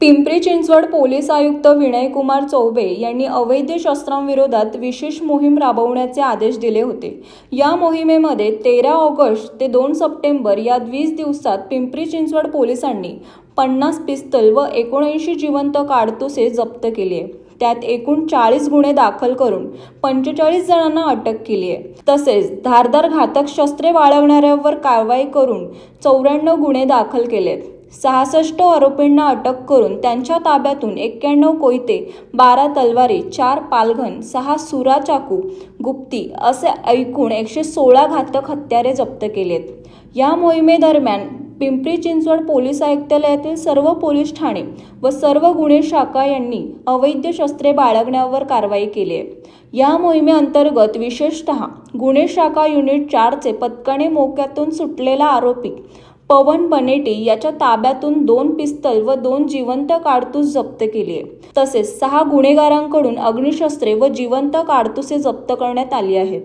Pimpri Chinchwad police आयुक्त विनयकुमार चौबे यांनी अवैध शस्त्रांविरोधात विशेष मोहीम राबवण्याचे आदेश दिले होते. या मोहिमेमध्ये तेरा ऑगस्ट ते दोन सप्टेंबर या वीस दिवसात पिंपरी चिंचवड पोलिसांनी पन्नास पिस्तल व एकोणऐंशी जिवंत काडतुसे जप्त केली आहे त्यात एकूण चाळीस गुन्हे दाखल करून पंचेचाळीस जणांना अटक केली आहे तसेच धारदार घातक शस्त्रे बाळगणाऱ्यांवर कारवाई करून चौऱ्याण्णव गुन्हे दाखल केलेत. सहासष्ट आरोपींना अटक करून त्यांच्या ताब्यातून एक्क्याण्णव कोयते बारा तलवारी चार पालघन सहा सुरा चाकू गुप्ती असे ऐकूण एकशे सोळा घातक हत्यारे जप्त केलेत. या मोहिमेदरम्यान पिंपरी चिंचवड पोलीस आयुक्तालयातील सर्व पोलीस ठाणे व सर्व गुन्हे शाखा यांनी अवैध शस्त्रे बाळगण्यावर कारवाई केली आहे. या मोहिमेअंतर्गत विशेषतः गुन्हे शाखा युनिट चारचे पथकाने मोक्यातून सुटलेला आरोपी पवन बनेटी याच्या ताब्यातून दोन पिस्तल व दोन जिवंत काडतूस जप्त केली आहे तसेच सहा गुन्हेगारांकडून अग्निशस्त्रे व जिवंत काडतुसे जप्त करण्यात आली आहेत.